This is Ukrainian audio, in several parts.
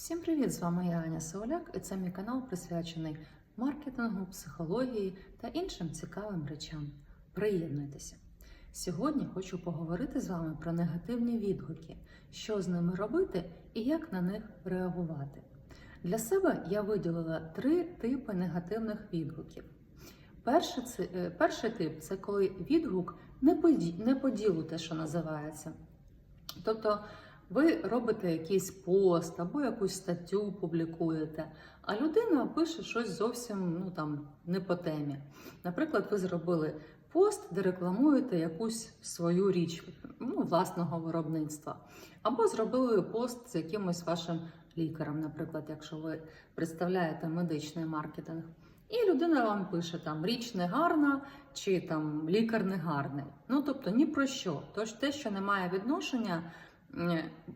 Всім привіт! З вами я Аня Сауляк, і це мій канал присвячений маркетингу, психології та іншим цікавим речам. Приєднуйтеся! Сьогодні хочу поговорити з вами про негативні відгуки, що з ними робити і як на них реагувати. Для себе я виділила три типи негативних відгуків. Перший, це, е, перший тип це коли відгук не по, не по ділу, те, що називається. Тобто ви робите якийсь пост або якусь статтю публікуєте, а людина пише щось зовсім ну, там, не по темі. Наприклад, ви зробили пост, де рекламуєте якусь свою річ ну, власного виробництва, або зробили пост з якимось вашим лікарем, наприклад, якщо ви представляєте медичний маркетинг. І людина вам пише там річ не гарна чи там лікар не гарний. Ну тобто ні про що. Тож те, що не має відношення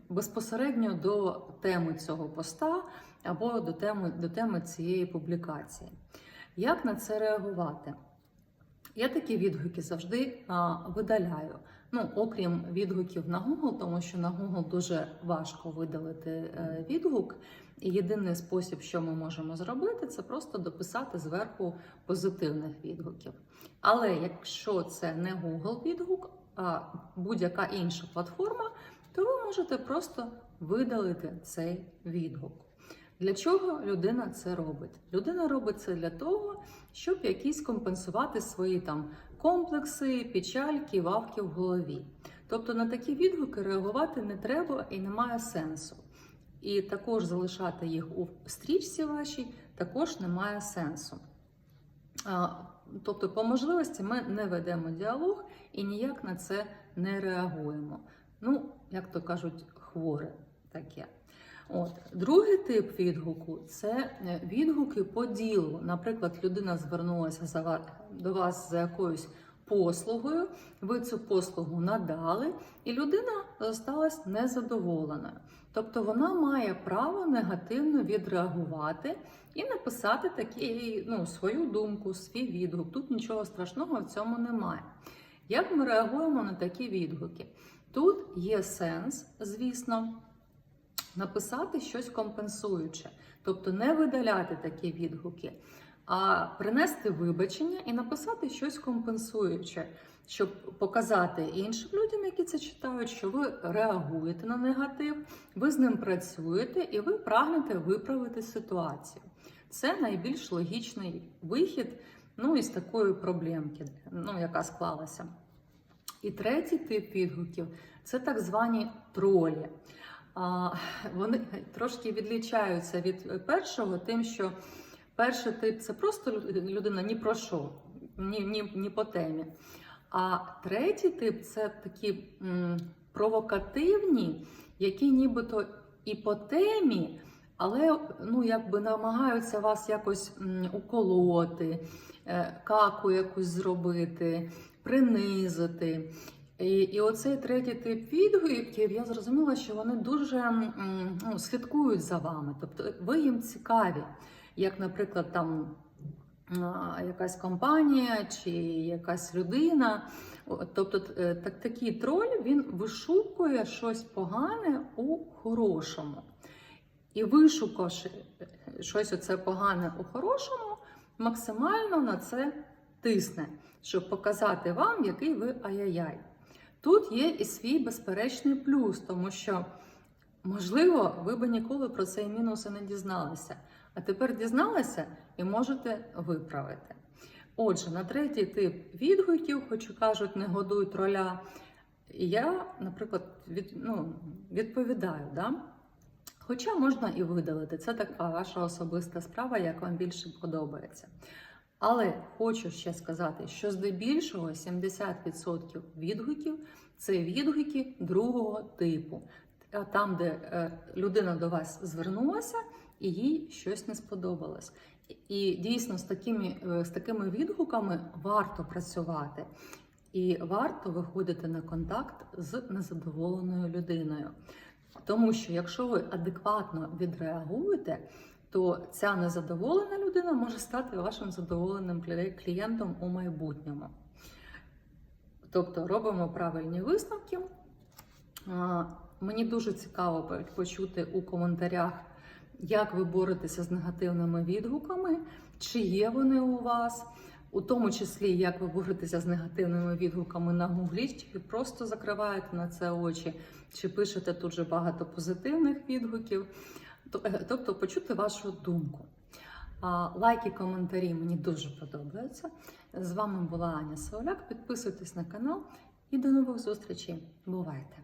безпосередньо до теми цього поста або до теми, до теми цієї публікації. Як на це реагувати? Я такі відгуки завжди а, видаляю. Ну, окрім відгуків на Google, тому що на Google дуже важко видалити е, відгук. І єдиний спосіб, що ми можемо зробити, це просто дописати зверху позитивних відгуків. Але якщо це не Google відгук, а будь-яка інша платформа, то ви можете просто видалити цей відгук. Для чого людина це робить? Людина робить це для того, щоб якісь компенсувати свої там комплекси, печальки, вавки в голові. Тобто на такі відгуки реагувати не треба і немає сенсу. І також залишати їх у стрічці вашій також немає сенсу. Тобто, по можливості ми не ведемо діалог і ніяк на це не реагуємо. Ну, як то кажуть, хворе таке. От другий тип відгуку це е, відгуки по ділу. Наприклад, людина звернулася за до вас за якоюсь послугою, ви цю послугу надали, і людина залишилась незадоволеною. Тобто вона має право негативно відреагувати і написати такі, ну, свою думку, свій відгук. Тут нічого страшного в цьому немає. Як ми реагуємо на такі відгуки? Тут є сенс, звісно, написати щось компенсуюче, тобто не видаляти такі відгуки, а принести вибачення і написати щось компенсуюче, щоб показати іншим людям, які це читають, що ви реагуєте на негатив, ви з ним працюєте і ви прагнете виправити ситуацію. Це найбільш логічний вихід ну, із такої проблемки, ну, яка склалася. І третій тип відгуків це так звані тролі. Вони трошки відлічаються від першого, тим, що перший тип це просто людина ні про що, ні, ні, ні по темі. А третій тип це такі м, провокативні, які нібито і по темі, але ну, якби намагаються вас якось м, уколоти, е, каку якусь зробити, принизити. І, і оцей третій тип відгуків, я зрозуміла, що вони дуже ну, слідкують за вами. Тобто ви їм цікаві, як, наприклад, там якась компанія чи якась людина. Тобто, е, так, такий троль він вишукує щось погане у хорошому. І вишукавши е, щось оце погане у хорошому, максимально на це тисне, щоб показати вам, який ви ай-яй-яй. Тут є і свій безперечний плюс, тому що, можливо, ви би ніколи про цей мінус і не дізналися. А тепер дізналися і можете виправити. Отже, на третій тип відгуків, хоч і кажуть, не годуй троля, я, наприклад, від, ну, відповідаю. Да? Хоча можна і видалити, це така ваша особиста справа, як вам більше подобається. Але хочу ще сказати, що здебільшого 70% відгуків це відгуки другого типу. Там, де е, людина до вас звернулася і їй щось не сподобалось. І дійсно з такими, е, з такими відгуками варто працювати. І варто виходити на контакт з незадоволеною людиною. Тому що якщо ви адекватно відреагуєте, то ця незадоволена людина може стати вашим задоволеним клієнтом у майбутньому. Тобто робимо правильні висновки. Мені дуже цікаво почути у коментарях, як ви боретеся з негативними відгуками, чи є вони у вас, у тому числі, як ви боретеся з негативними відгуками на гуглі, чи просто закриваєте на це очі, чи пишете тут же багато позитивних відгуків. Е, Тобто почути вашу думку. Лайки, коментарі мені дуже подобаються. З вами була Аня Сауляк. Підписуйтесь на канал і до нових зустрічей. Бувайте!